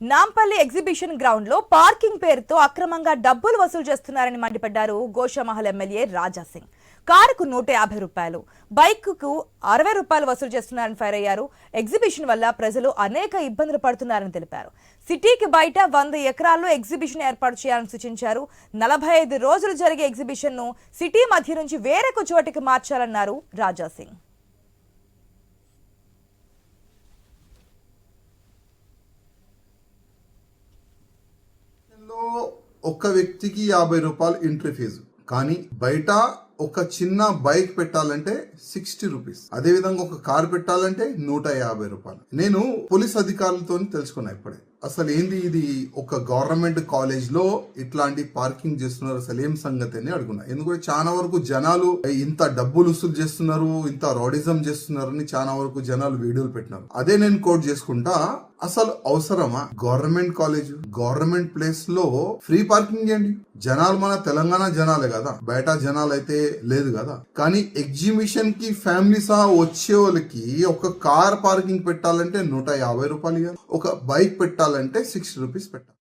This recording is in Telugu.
నాంపల్లి ఎగ్జిబిషన్ గ్రౌండ్లో పార్కింగ్ పేరుతో అక్రమంగా డబ్బులు వసూలు చేస్తున్నారని మండిపడ్డారు గోషామహల్ ఎమ్మెల్యే రాజా సింగ్. కారుకు నూట యాభై రూపాయలు బైక్కు అరవై రూపాయలు వసూలు చేస్తున్నారని ఫైర్ అయ్యారు. ఎగ్జిబిషన్ వల్ల ప్రజలు అనేక ఇబ్బందులు పడుతున్నారని తెలిపారు. సిటీకి బయట వంద ఎకరాల్లో ఎగ్జిబిషన్ ఏర్పాటు చేయాలని సూచించారు. నలభై ఐదు రోజులు జరిగే ఎగ్జిబిషన్ను సిటీ మధ్య నుంచి వేరొక చోటికి మార్చాలన్నారు రాజా సింగ్లో ఒక వ్యక్తికి యాభై రూపాయలు ఎంట్రీ ఫీజు కానీ బయట ఒక చిన్న బైక్ పెట్టాలంటే సిక్స్టీ రూపీస్ అదే విధంగా ఒక కార్ పెట్టాలంటే నూట యాభై రూపాయలు. నేను పోలీస్ అధికారులతో తెలుసుకున్నా ఇప్పుడే. అసలు ఏంది ఇది ఒక గవర్నమెంట్ కాలేజ్లో ఇట్లాంటి పార్కింగ్ చేస్తున్నారు? అసలు ఏం సంగతి అని అడుగున్నా. ఎందుకంటే చాలా వరకు జనాలు ఇంత డబ్బులు వసూలు చేస్తున్నారు ఇంత రాడిజం చేస్తున్నారు అని చాలా వరకు జనాలు వీడియోలు పెట్టినారు. అదే నేను కోట్ చేసుకుంటా అసలు అవసరమా? గవర్నమెంట్ కాలేజ్ గవర్నమెంట్ ప్లేస్లో ఫ్రీ పార్కింగ్ చేయండి జనాలు మన తెలంగాణ జనాలే కదా. బయట జనాలు అయితే లేదు కదా. కానీ ఎగ్జిబిషన్కి ఫ్యామిలీ సహా వచ్చే వాళ్ళకి ఒక కార్ పార్కింగ్ పెట్టాలంటే నూట యాభై రూపాయలు ఒక బైక్ పెట్టాలి కావాలంటే సిక్స్టీ రూపీస్ పెట్టాలి.